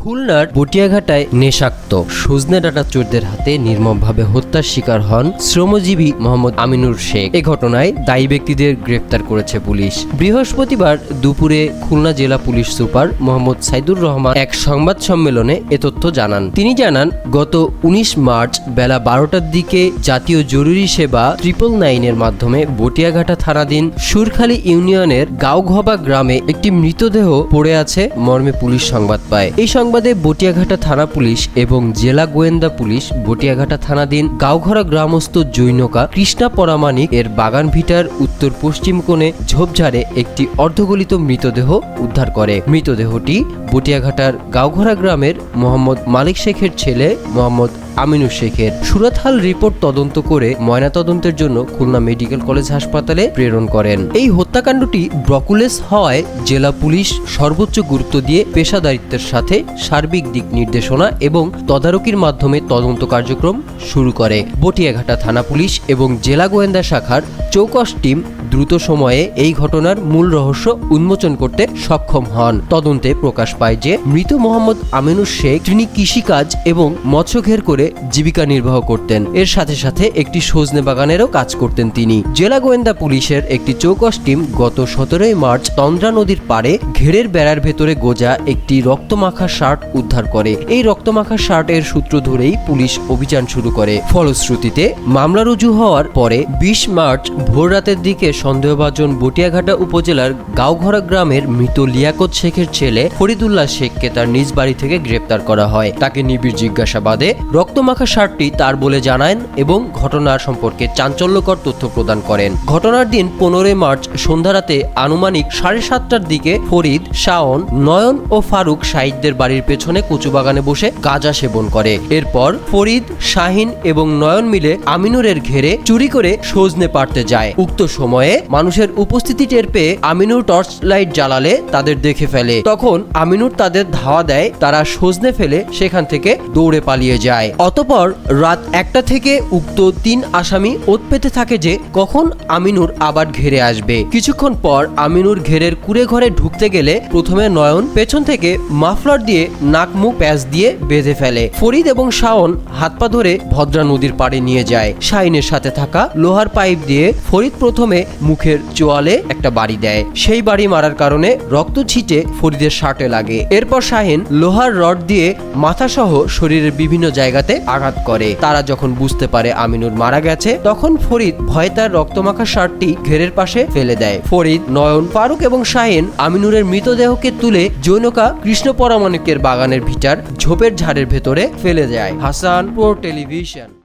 খুলনার বটিয়াঘাটায় নেশাক্ত সজনে ডাটা চোরদের হাতে নির্মমভাবে হত্যার শিকার হন শ্রমজীবী মোহাম্মদ আমিনুর শেখ। এ ঘটনায় দায়ী ব্যক্তিদের গ্রেপ্তার করেছে পুলিশ। বৃহস্পতিবার দুপুরে খুলনা জেলা পুলিশ সুপার মোহাম্মদ সাইদুর রহমান এক সংবাদ সম্মেলনে এ তথ্য জানান। তিনি জানান, গত উনিশ মার্চ বেলা বারোটার দিকে জাতীয় জরুরি সেবা ট্রিপল নাইনের মাধ্যমে বটিয়াঘাটা থানাধীন সুরখালী ইউনিয়নের গাওঘবা গ্রামে একটি মৃতদেহ পড়ে আছে, মর্মে পুলিশ সংবাদ পায়। এই সংবাদে বটিয়াঘাটা থানা পুলিশ এবং জেলা গোয়েন্দা পুলিশ বটিয়াঘাটা থানাধীন গাওঘরা গ্রামস্থ জৈনকা কৃষ্ণা পরামানিক এর বাগান ভিটার উত্তর পশ্চিম কোণে ঝোপঝাড়ে একটি অর্ধগলিত মৃতদেহ উদ্ধার করে। মৃতদেহটি বটিয়াঘাটার গাওঘরা গ্রামের মোহাম্মদ মালিক শেখের ছেলে মোহাম্মদ আমিনুর শেখের সুরাতহাল রিপোর্ট তদন্ত করে ময়নাতদন্তের জন্য খুলনা মেডিকেল কলেজ হাসপাতালে প্রেরণ করেন। এই হত্যাকাণ্ডটি ব্রকুলেস হওয়ায় জেলা পুলিশ সর্বোচ্চ গুরুত্ব দিয়ে পেশাদারিত্বের সাথে সার্বিক দিক নির্দেশনা এবং তদারকির মাধ্যমে তদন্ত কার্যক্রম শুরু করে। বটিয়াঘাটা থানা পুলিশ এবং জেলা গোয়েন্দা শাখার চৌকস টিম দ্রুত সময়ে এই ঘটনার মূল রহস্য উন্মোচন করতে সক্ষম হন। তদন্তে প্রকাশ পায় যে মৃত মোহাম্মদ আমিনুর শেখ তিনি কৃষিকাজ এবং মৎস্য ঘের করে জীবিকা নির্বাহ করতেন। এর সাথে সাথে একটি সজনে বাগানেরও কাজ করতেন তিনি। জেলা গোয়েন্দা পুলিশের একটি চৌকস টিম গত সতেরোই মার্চ তন্দ্রা নদীর পাড়ে ঘেরের বেড়ার ভেতরে গোজা একটি রক্তমাখা শার্ট উদ্ধার করে। এই রক্তমাখা শার্টের সূত্র ধরেই পুলিশ অভিযান শুরু করে। ফলশ্রুতিতে মামলা রুজু হওয়ার পরে বিশ মার্চ ভোর রাতের দিকে সন্দেহভাজন বটিয়াঘাটা উপজেলার গাওঘরা গ্রামের মৃত লিয়াকত শেখের ছেলে ফরিদুল্লাহ শেখকে তার নিজ বাড়ি থেকে গ্রেপ্তার করা হয়। তাকে নিবিড় জিজ্ঞাসাবাদে রক্তমাখা শার্টটি তার বলে জানান এবং ঘটনার সম্পর্কে চাঞ্চল্যকর তথ্য প্রদান করেন। ঘটনার দিন পনেরোই মার্চ সন্ধ্যা রাতে আনুমানিক সাড়ে সাতটার দিকে ফরিদ, শাওন, নয়ন ও ফারুক শাহিদদের বাড়ির পেছনে কচু বাগানে বসে গাঁজা সেবন করে। এরপর ফরিদ, শাহিন এবং নয়ন মিলে আমিনুরের ঘেরে চুরি করে সজনে পারতে যায়। উক্ত সময়ে মানুষের উপস্থিতি টের পেয়ে আমিনুর টর্চ লাইট জ্বালালে তাদের দেখে ফেলে। তখন আমিনুর তাদের ধাওয়া দেয়, তারা সজনে ফেলে সেখান থেকে দৌড়ে পালিয়ে যায়। অতপর রাত একটা থেকে উক্ত তিন আসামি ওত পেতে থাকে যে কখন আমিনুর আবার ঘেরে আসবে। কিছুক্ষণ পর আমিনুর ঘেরের কুড়ে ঘরে ঢুকতে গেলে প্রথমে নয়ন, পেছন থেকে মাফলার দিয়ে নাক মুখ প্যাচ দিয়ে বেঁধে ফেলে। ফরিদ এবং শাওন হাত পা ধরে ভদ্রা নদীর পাড়ে নিয়ে যায়। শাহিনের সাথে থাকা লোহার পাইপ দিয়ে ফরিদ প্রথমে মুখের চোয়ালে একটা বাড়ি দেয়। সেই বাড়ি মারার কারণে রক্ত ছিটে ফরিদের শার্টে লাগে। এরপর শাহিন লোহার রড দিয়ে মাথা সহ শরীরের বিভিন্ন জায়গাতে আঘাত করে। তারা যখন বুঝতে পারে আমিনুর মারা গেছে, তখন ফরিদ ভয়ে তার রক্তমাখা শার্টটি ঘেরের পাশে ফেলে দেয়। ফরিদ, নয়ন, ফারুক এবং শাহিন আমিনুরের মৃতদেহকে তুলে জৈনকা কৃষ্ণ পরামাণিকের বাগানের ভিটার ঝোপের ঝাড়ের ভেতরে ফেলে যায় হাসান টেলিভিশন